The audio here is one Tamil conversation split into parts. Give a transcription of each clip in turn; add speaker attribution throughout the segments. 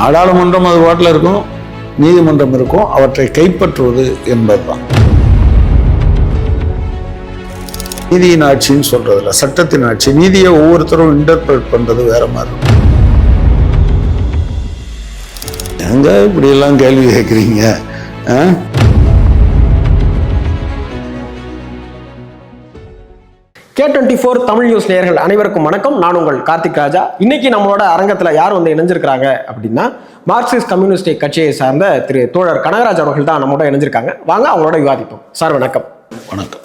Speaker 1: நாடாளுமன்றம் அது பாட்டில் இருக்கும் நீதிமன்றம் இருக்கும் அவற்றை கைப்பற்றுவது என்பதுதான். நீதியின் ஆட்சின்னு சொல்றதில்ல சட்டத்தின் ஆட்சி நீதியை ஒவ்வொருத்தரும் இன்டர்பிரட் பண்றது வேற மாதிரி இருக்கும். எங்க இப்படி எல்லாம் கேள்வி கேட்குறீங்க
Speaker 2: K twenty four Tamil news நேயர்கள் அனைவருக்கும் வணக்கம். நான் உங்கள் கார்த்திக் ராஜா. இன்னைக்கு நம்மளோட அரங்கத்தில் யார் வந்து இணைஞ்சிருக்கிறாங்க அப்படின்னா மார்க்சிஸ்ட் கம்யூனிஸ்ட் கட்சியை சார்ந்த திரு தோழர் கனகராஜ் அவர்கள் தான் நம்மளோட இணைஞ்சிருக்காங்க. வாங்க அவங்களோட விவாதிப்போம். சார் வணக்கம்.
Speaker 1: வணக்கம்.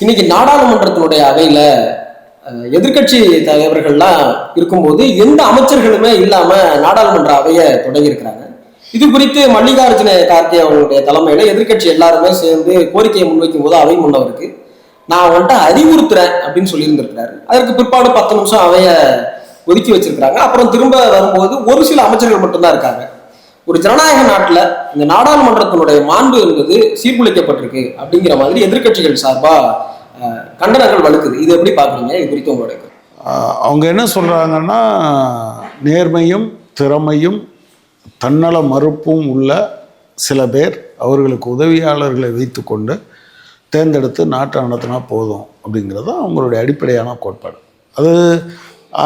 Speaker 2: இன்னைக்கு நாடாளுமன்றத்தினுடைய அவையில அஹ், எதிர்க்கட்சி தலைவர்கள்லாம் இருக்கும்போது எந்த அமைச்சர்களுமே இல்லாம நாடாளுமன்ற அவையை தொடங்கியிருக்கிறாங்க. இது குறித்து மல்லிகார்ஜுன கார்கே அவர்களுடைய தலைமையில எதிர்க்கட்சி எல்லாருமே சேர்ந்து கோரிக்கையை முன்வைக்கும் போது அவை முன்னவருக்கு நான் அவன்கிட்ட அறிவுறுத்துறேன் அப்படின்னு சொல்லியிருந்திருக்கிறாரு. அதற்கு பிற்பாடு பத்து நிமிஷம் அவைய ஒதுக்கி வச்சிருக்கிறாங்க. அப்புறம் திரும்ப வரும்போது ஒரு சில அமைச்சர்கள் மட்டும்தான் இருக்காங்க. ஒரு ஜனநாயக நாட்டில் இந்த நாடாளுமன்றத்தினுடைய மாண்பு என்பது சீர்குலைக்கப்பட்டிருக்கு அப்படிங்கிற மாதிரி எதிர்க்கட்சிகள் சார்பா கண்டனங்கள் வலுக்குது. இது எப்படி பாக்குறீங்க? இது குறித்து உங்களுடைய
Speaker 1: அவங்க என்ன சொல்றாங்கன்னா நேர்மையும் திறமையும் தன்னல மறுப்பும் உள்ள சில பேர் அவர்களுக்கு உதவியாளர்களை வைத்துக்கொண்டு தேர்ந்தெடுத்து நாட்டை நடத்தினா போதும் அப்படிங்கிறது தான் அவங்களுடைய அடிப்படையான கோட்பாடு. அது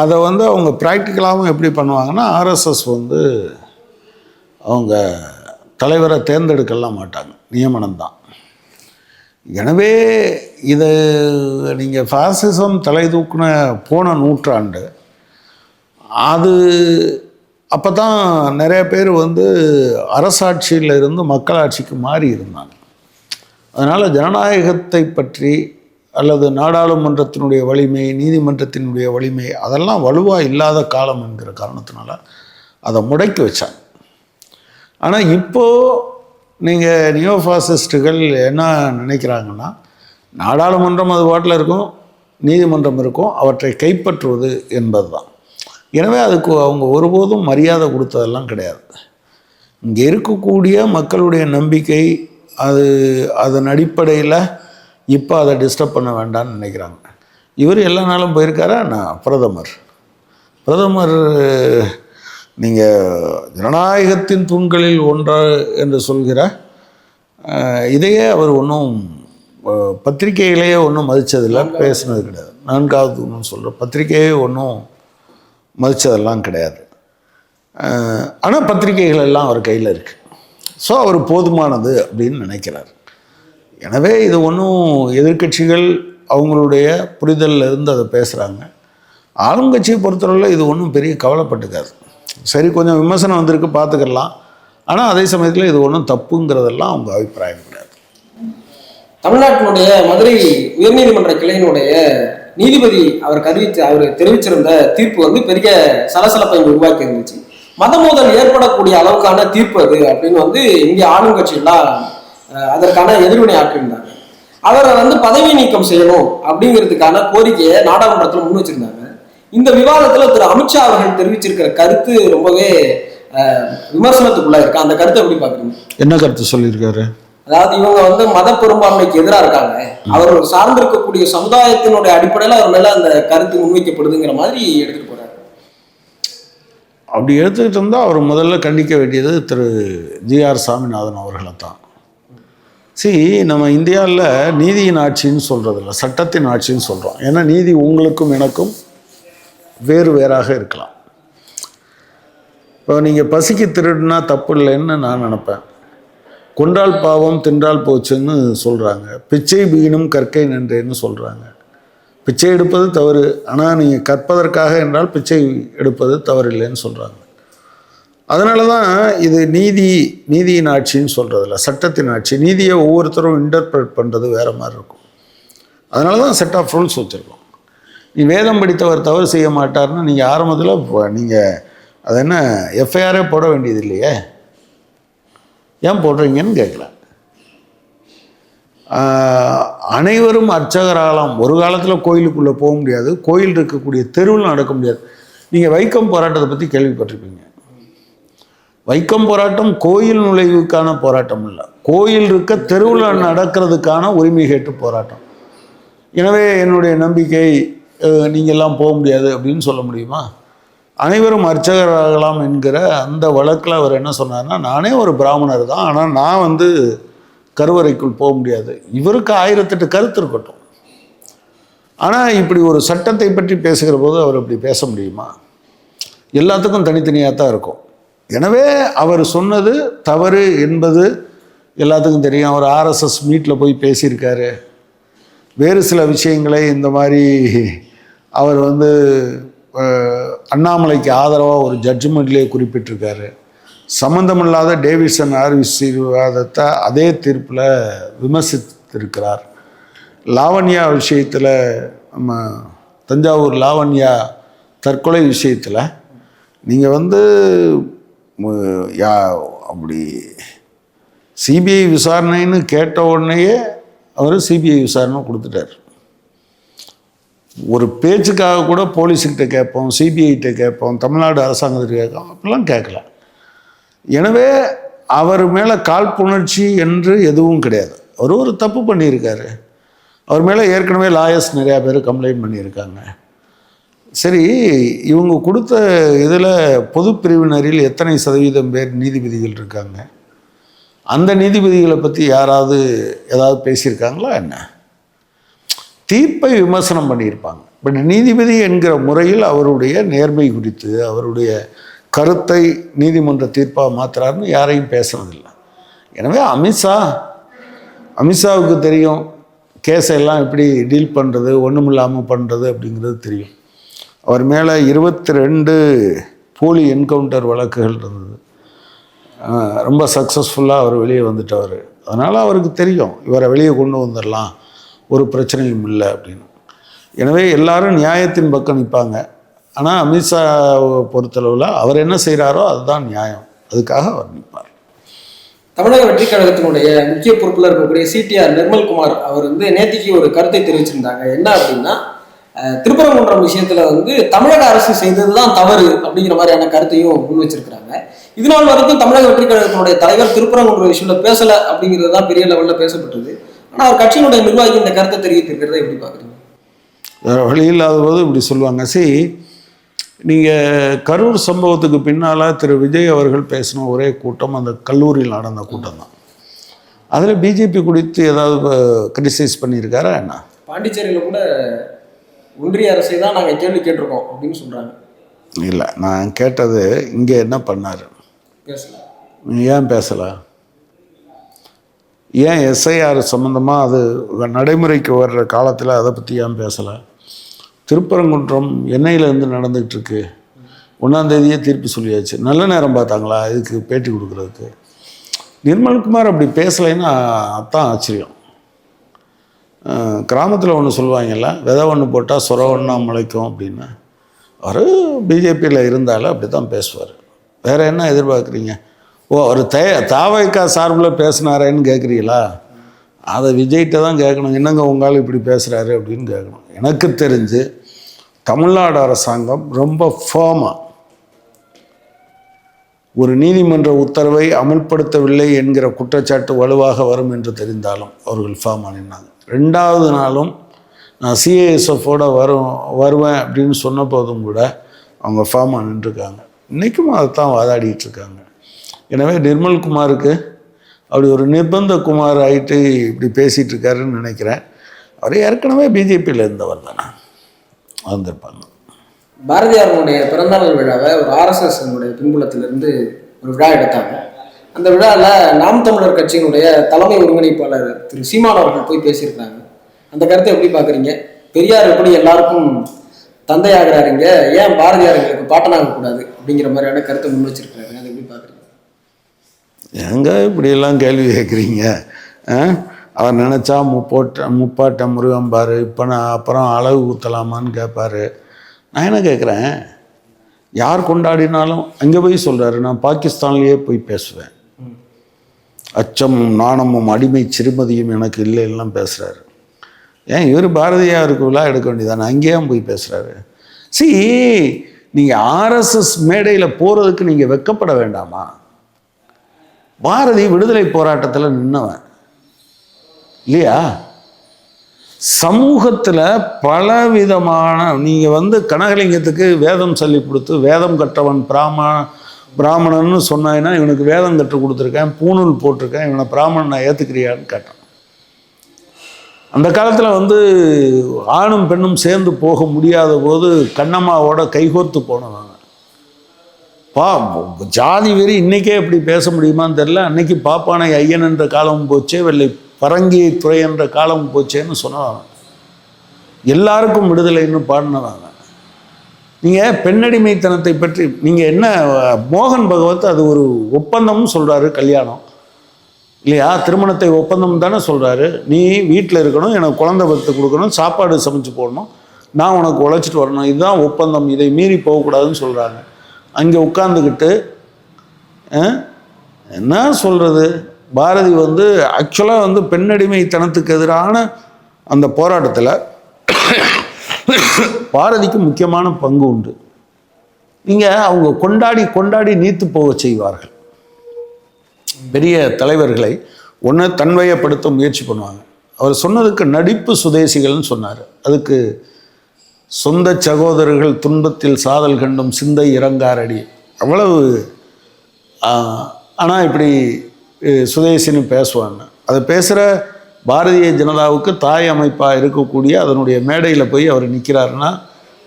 Speaker 1: அதை வந்து அவங்க ப்ராக்டிக்கலாகவும் எப்படி பண்ணுவாங்கன்னா ஆர்எஸ்எஸ் வந்து அவங்க தலைவரை தேர்ந்தெடுக்கலாம் மாட்டாங்க. நியமனம் தான். எனவே இது நீங்கள் ஃபாசிசம் தலை தூக்குன போன நூற்றாண்டு அது அப்போ தான் நிறைய பேர் வந்து அரசாட்சியில் இருந்து மக்களாட்சிக்கு மாறி இருந்தாங்க. அதனால் ஜனநாயகத்தை பற்றி அல்லது நாடாளுமன்றத்தினுடைய வலிமை நீதிமன்றத்தினுடைய வலிமை அதெல்லாம் வலுவாக இல்லாத காலம் என்கிற காரணத்தினால அதை முடக்கி வச்சாங்க. ஆனால் இப்போது நீங்கள் நியோஃபாசிஸ்டுகள் என்ன நினைக்கிறாங்கன்னா நாடாளுமன்றம் அது பாட்டில் இருக்கும் நீதிமன்றம் இருக்கும் அவற்றை கைப்பற்றுவது என்பது தான் எனவே அதுக்கு அவங்க ஒருபோதும் மரியாதை கொடுத்ததெல்லாம் கிடையாது. இங்கே இருக்கக்கூடிய மக்களுடைய நம்பிக்கை அது அதன் அடிப்படையில் இப்போ அதை டிஸ்டர்ப் பண்ண வேண்டாம்னு நினைக்கிறாங்க. இவர் எல்லா நாளும் போயிருக்காரா? நான் பிரதமர். பிரதமர் நீங்கள் ஜனநாயகத்தின் தூண்களில் ஒன்றா என்று சொல்கிற இதையே அவர் ஒன்றும் பத்திரிகையிலேயே ஒன்றும் மதித்ததில்லை பேசுனது கிடையாது. நான்காவது தூண்னு சொல்கிற பத்திரிகையே ஒன்றும் மதித்ததெல்லாம் கிடையாது. ஆனால் பத்திரிகைகள் எல்லாம் அவர் கையில் இருக்குது ஸோ அவர் போதுமானது அப்படின்னு நினைக்கிறார். எனவே இது ஒன்றும் எதிர்க்கட்சிகள் அவங்களுடைய புரிதலில் இருந்து அதை பேசுகிறாங்க ஆளுங்கட்சியை பொறுத்தவரையில் இது ஒன்றும் பெரிய கவலைப்பட்டுக்காது. சரி கொஞ்சம் விமர்சனம் வந்திருக்கு பார்த்துக்கலாம் ஆனால் அதே சமயத்தில் இது ஒன்றும் தப்புங்கிறதெல்லாம் அவங்க அபிப்பிராயம் கிடையாது.
Speaker 2: தமிழ்நாட்டினுடைய மதுரை உயர்நீதிமன்ற கிளையினுடைய நீதிபதி அவர் அறிவித்து அவர் தெரிவிச்சிருந்த தீர்ப்பு வந்து பெரிய சலசலப்பை உருவாக்கி இருந்துச்சு. மத மோதல் ஏற்படக்கூடிய அளவுக்கான தீர்ப்பு அது அப்படின்னு வந்து இங்கே ஆளுங்கட்சியெல்லாம் அதற்கான எதிர்வினை ஆற்றியிருந்தாங்க. அவரை வந்து பதவி நீக்கம் செய்யணும் அப்படிங்கிறதுக்கான கோரிக்கையை நாடாளுமன்றத்தில் முன் வச்சிருந்தாங்க. இந்த விவாதத்துல திரு அமித்ஷா அவர்கள் தெரிவிச்சிருக்கிற கருத்து ரொம்பவே விமர்சனத்துக்குள்ள இருக்கு. அந்த கருத்தை எப்படி பாக்குறீங்க
Speaker 1: என்ன கருத்து சொல்லியிருக்காரு?
Speaker 2: அதாவது இவங்க வந்து மத பெரும்பான்மைக்கு எதிராக இருக்காங்க. அவர்கள் சார்ந்திருக்கக்கூடிய சமுதாயத்தினுடைய அடிப்படையில் அவர் மேல அந்த கருத்து முன்வைக்கப்படுதுங்கிற மாதிரி எடுத்துட்டு போறாரு.
Speaker 1: அப்படி எடுத்துக்கிட்டு இருந்தால் அவர் முதல்ல கண்டிக்க வேண்டியது திரு ஜிஆர் சாமிநாதன் அவர்களை தான். சி நம்ம இந்தியாவில் நீதியின் ஆட்சின்னு சொல்கிறதில்ல சட்டத்தின் ஆட்சின்னு சொல்கிறோம் ஏன்னா நீதி உங்களுக்கும் எனக்கும் வேறு வேறாக இருக்கலாம். இப்போ நீங்கள் பசிக்கு திருடுனா தப்பு இல்லைன்னு நான் நினப்பேன். கொண்டால் பாவம் தின்றால் போச்சுன்னு சொல்கிறாங்க பிச்சை பீனும் கற்கை நன்றேன்னு சொல்கிறாங்க பிச்சை எடுப்பது தவறு. ஆனால் நீங்கள் கற்பதற்காக என்றால் பிச்சை எடுப்பது தவறு இல்லைன்னு சொல்கிறாங்க அதனால தான் இது நீதி நீதியின் ஆட்சின்னு சொல்கிறதில்ல சட்டத்தின் ஆட்சி. நீதியை ஒவ்வொருத்தரும் இன்டர்பிரட் பண்ணுறது வேறு மாதிரி இருக்கும். அதனால தான் செட் ஆஃப் ரூல்ஸ் வச்சுருக்கோம். நீ வேதம் படித்தவர் தவறு செய்ய மாட்டார்னு நீங்கள் ஆரம்பத்தில் நீங்கள் அது என்ன எஃப்ஐஆரே போட வேண்டியது இல்லையே? ஏன் போடுறீங்கன்னு கேட்கலாம் அனைவரும் அர்ச்சகராகலாம். ஒரு காலத்தில் கோயிலுக்குள்ளே போக முடியாது. கோயில் இருக்கக்கூடிய தெருவில் நடக்க முடியாது. நீங்கள் வைக்கம் போராட்டத்தை பற்றி கேள்விப்பட்டிருப்பீங்க. வைக்கம் போராட்டம் கோயில் நுழைவுக்கான போராட்டம் இல்லை. கோயில் இருக்க தெருவில் நடக்கிறதுக்கான உரிமை கேட்டு போராட்டம். எனவே என்னுடைய நம்பிக்கை நீங்கள்லாம் போக முடியாது அப்படின்னு சொல்ல முடியுமா? அனைவரும் அர்ச்சகராகலாம் என்கிற அந்த வழக்கில் அவர் என்ன சொன்னார்னா நானே ஒரு பிராமணர் தான். ஆனால் நான் வந்து கருவறைக்குள் போக முடியாது. இவருக்கு ஆயிரத்தெட்டு கருத்து இருக்கட்டும். ஆனால் இப்படி ஒரு சட்டத்தை பற்றி பேசுகிற போது அவர் அப்படி பேச முடியுமா? எல்லாத்துக்கும் தனித்தனியாக தான் இருக்கும். எனவே அவர் சொன்னது தவறு என்பது எல்லாத்துக்கும் தெரியும். அவர் ஆர்எஸ்எஸ் மீட்டில் போய் பேசியிருக்காரு. வேறு சில விஷயங்களை இந்த மாதிரி அவர் வந்து அண்ணாமலைக்கு ஆதரவாக ஒரு ஜட்ஜ்மெண்ட்லேயே குறிப்பிட்டிருக்காரு. சம்பந்தமில்லாத டேவிட்சன் ஆர்விவாதத்தை அதே தீர்ப்பில் விமர்சித்திருக்கிறார். லாவண்யா விஷயத்தில் நம்ம தஞ்சாவூர் லாவண்யா தற்கொலை விஷயத்தில் நீங்கள் வந்து யா அப்படி சிபிஐ விசாரணைன்னு கேட்ட உடனேயே அவர் சிபிஐ விசாரணை கொடுத்துட்டார். ஒரு பேச்சுக்காக கூட போலீஸுக்கிட்ட கேட்போம் சிபிஐகிட்ட கேட்போம் தமிழ்நாடு அரசாங்கத்திட்ட கேட்போம் அப்படிலாம் கேட்கல. எனவே அவர் மேலே காழ்ப்புணர்ச்சி என்று எதுவும் கிடையாது. அவர் ஒரு தப்பு பண்ணியிருக்காரு. அவர் மேலே ஏற்கனவே லாயர்ஸ் நிறையா பேர் கம்ப்ளைண்ட் பண்ணியிருக்காங்க. சரி இவங்க கொடுத்த இதில் பொது பிரிவினரில் எத்தனை சதவீதம் பேர் நீதிபதிகள் இருக்காங்க? அந்த நீதிபதிகளை பற்றி யாராவது ஏதாவது பேசியிருக்காங்களா என்ன? தீர்ப்பை விமர்சனம் பண்ணியிருப்பாங்க. பட் நீதிபதி என்கிற முறையில் அவருடைய நேர்மை குறித்து அவருடைய கருத்தை நீதிமன்ற தீர்ப்பாக மாற்றுறாருன்னு யாரையும் பேசுறதில்லை. எனவே அமித்ஷா அமித்ஷாவுக்கு தெரியும் கேஸை எல்லாம் எப்படி டீல் பண்ணுறது ஒன்றுமில்லாமல் பண்ணுறது அப்படிங்கிறது தெரியும். அவர் மேலே இருபத்தி ரெண்டு போலி என்கவுண்டர் வழக்குகள் இருந்தது. ரொம்ப சக்ஸஸ்ஃபுல்லாக அவர் வெளியே வந்துட்டவர். அதனால் அவருக்கு தெரியும் இவரை வெளியே கொண்டு வந்துடலாம் ஒரு பிரச்சனையும் இல்லை அப்படின்னு. எனவே எல்லாரும் நியாயத்தின் பக்கம் நிற்பாங்க ஆனால் அமித்ஷாவை பொறுத்தளவில் அவர் என்ன செய்கிறாரோ அதுதான் நியாயம். அதுக்காக அவர் நிற்பார்.
Speaker 2: தமிழக வெற்றி கழகத்தினுடைய முக்கிய பொறுப்புல இருக்கக்கூடிய சிடிஆர் நிர்மல்குமார் அவர் வந்து நேத்திக்கு ஒரு கருத்தை தெரிவிச்சிருந்தாங்க. என்ன அப்படின்னா திருப்பரங்குன்றம் விஷயத்துல வந்து தமிழக அரசு செய்ததுதான் தவறு அப்படிங்கிற மாதிரியான கருத்தையும் முன் வச்சிருக்கிறாங்க இது நாள் வரைக்கும் தமிழக வெற்றி கழகத்தினுடைய தலைவர் திருப்பரங்குன்றம் விஷயம்ல பேசல அப்படிங்கிறது தான் பெரிய லெவல்ல பேசப்பட்டது. ஆனா அவர் கட்சியினுடைய நிர்வாகி இந்த கருத்தை தெரிவித்திருக்கிறத எப்படி பாக்குறீங்க
Speaker 1: வேறு வழி இல்லாத போது இப்படி சொல்லுவாங்க. சரி நீங்கள் கரூர் சம்பவத்துக்கு பின்னால் திரு விஜய் அவர்கள் பேசின ஒரே கூட்டம் அந்த கல்லூரியில் நடந்த கூட்டம் தான் அதில் பிஜேபி குறித்து ஏதாவது கிரிட்டிசைஸ் பண்ணியிருக்காரா என்ன?
Speaker 2: பாண்டிச்சேரியில கூட ஒன்றிய அரசை தான் நாங்க கேள்வி கேட்டிருக்கோம் அப்படின்னு சொல்றாங்க.
Speaker 1: இல்லை நான் கேட்டது இங்கே என்ன பண்ணார்?
Speaker 2: பேசல.
Speaker 1: ஏன் பேசலை? ஏன் எஸ்ஐஆர் சம்மந்தமாக அது நடைமுறைக்கு வர்ற காலத்தில் அதை பற்றி ஏன் பேசலை? திருப்பரங்குன்றம் எண்ணெயிலேருந்து நடந்துகிட்டு இருக்கு ஒன்றாந்தேதியே தீர்ப்பு சொல்லியாச்சு. நல்ல நேரம் பார்த்தாங்களா? இதுக்கு பேட்டி கொடுக்குறதுக்கு. நிர்மல்குமார் அப்படி பேசலைன்னா அதான் ஆச்சரியம். கிராமத்தில் ஒன்று சொல்லுவாங்கல்ல விதை ஒன்று போட்டால் சொர ஒன்றா முளைக்கும் அப்படின்னு. அவர் பிஜேபியில் இருந்தாலும் அப்படி தான் பேசுவார். வேறு என்ன எதிர்பார்க்குறீங்க? ஓ அவர் தே தாவைக்கா சார்பில் பேசினாரேன்னு கேட்குறீங்களா அதை விஜய்கிட்ட தான் கேட்கணும் என்னங்க உங்களால் இப்படி பேசுகிறாரு அப்படின்னு கேட்கணும் எனக்கு தெரிஞ்சு தமிழ்நாடு அரசாங்கம் ரொம்ப ஃபேமாக ஒரு நீதிமன்ற உத்தரவை அமல்படுத்தவில்லை என்கிற குற்றச்சாட்டு வலுவாக வரும் என்று தெரிந்தாலும் அவர்கள் ஃபார்ம் ஆனினாங்க ரெண்டாவது நாளும் நான் சிஏஎஸ்எஃபோட வரும் வருவேன் அப்படின்னு சொன்ன போதும் கூட அவங்க ஃபார்ம் நின்றுருக்காங்க. இன்றைக்கும் அதை தான் வாதாடிட்டு இருக்காங்க. எனவே நிர்மல்குமாருக்கு அப்படி ஒரு நிர்பந்த குமார் ஆகிட்டு இப்படி பேசிகிட்டு இருக்காருன்னு நினைக்கிறேன். அவர் ஏற்கனவே பிஜேபியில் இருந்தவர் தானே. வந்திருப்பாங்க
Speaker 2: பாரதியாருடைய பிறந்தநாள் விழாவை ஒரு ஆர்எஸ்எஸ் பின்புலத்திலிருந்து ஒரு விழா எடுத்தாங்க. அந்த விழாவில் நாம் தமிழர் கட்சியினுடைய தலைமை ஒருங்கிணைப்பாளர் திரு சீமான் அவர்கள் போய் பேசியிருக்காங்க அந்த கருத்தை எப்படி பார்க்குறீங்க? பெரியார் எப்படி எல்லாருக்கும் தந்தையாகிறாருங்க ஏன் பாரதியார் எங்களுக்கு பாட்டனாக கூடாது? அப்படிங்கிற மாதிரியான கருத்தை முன் வச்சிருக்காரு அதை எப்படி பார்க்குறீங்க?
Speaker 1: ஏங்க இப்படியெல்லாம் கேள்வி கேட்குறீங்க? ஆ? அவர் நினச்சா முப்போட்ட முப்பாட்ட முருகம் பாரு இப்போ நான் அப்புறம் அளவு ஊற்றலாமான்னு கேட்பாரு நான் என்ன கேட்குறேன் யார் கொண்டாடினாலும் அங்கே போய் சொல்கிறாரு நான் பாகிஸ்தான்லேயே போய் பேசுவேன். அச்சமும் நாணமும் அடிமை சிறுமதியும் எனக்கு இல்லை எல்லாம் பேசுகிறாரு ஏன்? இவர் பாரதியாருக்கு விழா எடுக்க வேண்டியதானே அங்கேயே போய் பேசுகிறாரு சி நீங்கள் ஆர்எஸ்எஸ் மேடையில் போகிறதுக்கு நீங்கள் வெக்கப்பட வேண்டாமா? பாரதி விடுதலை போராட்டத்தில் நின்னவன். இல்லையா? சமூகத்தில் பல விதமான நீங்கள் வந்து கனகலிங்கத்துக்கு வேதம் சொல்லி கொடுத்து வேதம் கற்றவன் பிராம பிராமணன்னு சொன்னாங்கன்னா இவனுக்கு வேதம் கற்றுக் கொடுத்துருக்கேன் பூணூல் போட்டிருக்கேன் இவனை பிராமணன் நான் ஏற்றுக்கிறியான்னு கேட்டான். அந்த காலத்தில் வந்து ஆணும் பெண்ணும் சேர்ந்து போக முடியாத போது கண்ணம்மாவோட கைகோர்த்து போனவங்க பா ஜாதி வெறி இன்றைக்கே இப்படி பேச முடியுமான்னு தெரில அன்னைக்கு பாப்பானை ஐயன் என்ற காலம் போச்சே வெள்ளை பரங்கி துறை என்ற காலம் போச்சேன்னு சொன்னவன் எல்லாருக்கும் விடுதலைன்னு பாடினவங்க நீங்கள் பெண்ணடிமைத்தனத்தை பற்றி நீங்கள் என்ன மோகன் பகவத் அது ஒரு ஒப்பந்தம்னு சொல்கிறாரு கல்யாணம். இல்லையா? திருமணத்தை ஒப்பந்தம் தானே சொல்கிறாரு நீ வீட்டில் இருக்கணும் எனக்கு குழந்தை பத்து கொடுக்கணும் சாப்பாடு சமைச்சு போடணும் நான் உனக்கு உழைச்சிட்டு வரணும். இதுதான் ஒப்பந்தம் இதை மீறி போகக்கூடாதுன்னு சொல்கிறாங்க அங்கே உட்காந்துக்கிட்டு என்ன சொல்கிறது பாரதி வந்து ஆக்சுவலாக வந்து பெண்ணடிமைத்தனத்துக்கு எதிரான அந்த போராட்டத்தில் பாரதிக்கு முக்கியமான பங்கு உண்டு. நீங்கள் அவங்க கொண்டாடி கொண்டாடி நீத்து போக செய்வார்கள். பெரிய தலைவர்களை ஒன்று தன்மையப்படுத்த முயற்சி பண்ணுவாங்க. அவர் சொன்னதுக்கு நடிப்பு சுதேசிகள்னு சொன்னார். அதுக்கு சொந்த சகோதரர்கள் துன்பத்தில் சாதல் கண்டும் சிந்தை இறங்காரடி. அவ்வளவு ஆனால் இப்படி சுதேசின்னு பேசுவாங்க. அதை பேசுகிற பாரதிய ஜனதாவுக்கு தாய் அமைப்பாக இருக்கக்கூடிய அதனுடைய மேடையில் போய் அவர் நிற்கிறாருன்னா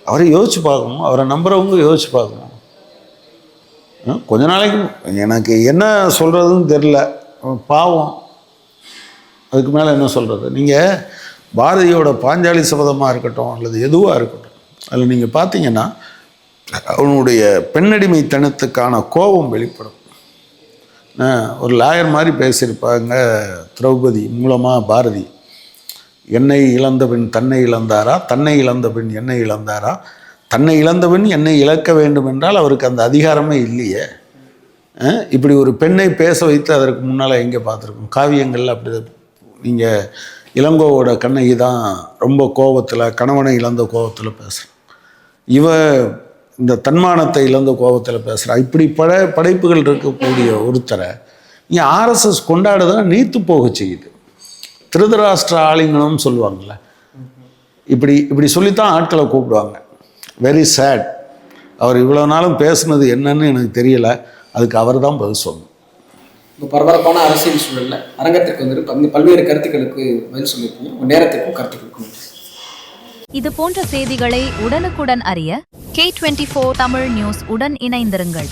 Speaker 1: அவரை யோசிச்சு பார்க்கணும். அவரை நம்புகிறவங்க யோசிச்சு பார்க்கணும். ஆ, கொஞ்ச நாளைக்கு எனக்கு என்ன சொல்கிறதுன்னு தெரில பாவம். அதுக்கு மேலே என்ன சொல்கிறது நீங்கள் பாரதியோட பாஞ்சாலி சபதமாக இருக்கட்டும் அல்லது எதுவாக இருக்கட்டும் அதில் நீங்கள் பார்த்தீங்கன்னா அவனுடைய பெண்ணடிமை தனத்துக்கான கோபம் வெளிப்படும். ஒரு லாயர் மாதிரி பேசியிருப்பாங்க திரௌபதி மூலமாக பாரதி. என்னை இழந்த பின் தன்னை இழந்தாரா? தன்னை இழந்த பின் என்னை இழந்தாரா? தன்னை இழந்த பின் என்னை இழக்க வேண்டும் என்றால் அவருக்கு அந்த அதிகாரமே இல்லையே. இப்படி ஒரு பெண்ணை பேச வைத்து அதற்கு முன்னால் எங்கே பார்த்துருக்கோம்? காவியங்களில் அப்படி நீங்கள் இளங்கோவோட கண்ணகி தான் ரொம்ப கோபத்தில் கணவனை இழந்த கோபத்தில் பேசுகிறோம் இவ இந்த தன்மானத்தை இழந்த கோபத்தில் பேசுகிறா இப்படி பட படைப்புகள் இருக்கக்கூடிய ஒருத்தரை இங்கே ஆர்எஸ்எஸ் கொண்டாடுதான் நீத்து போக செய்யுது. திருதராஷ்டிர ஆளுங்களும் சொல்லுவாங்கள்ல இப்படி இப்படி சொல்லித்தான் ஆட்களை கூப்பிடுவாங்க. வெரி சேட் அவர் இவ்வளோ நாளும் பேசுனது என்னன்னு எனக்கு தெரியலை. அதுக்கு அவர் தான் பதில் சொல்லணும்.
Speaker 2: இந்த பரபரப்பான அரசியல் சூழலில் அரங்கத்திற்கு வந்து பல்வேறு கருத்துக்களுக்கு பதில் சொல்லியிருக்கீங்க. நேரத்துக்கும் கருத்துக்களுக்கும் நன்றி.
Speaker 3: இது போன்ற செய்திகளை உடனுக்குடன் அறிய K24 தமிழ் நியூஸ் உடன் இணைந்திருங்கள்.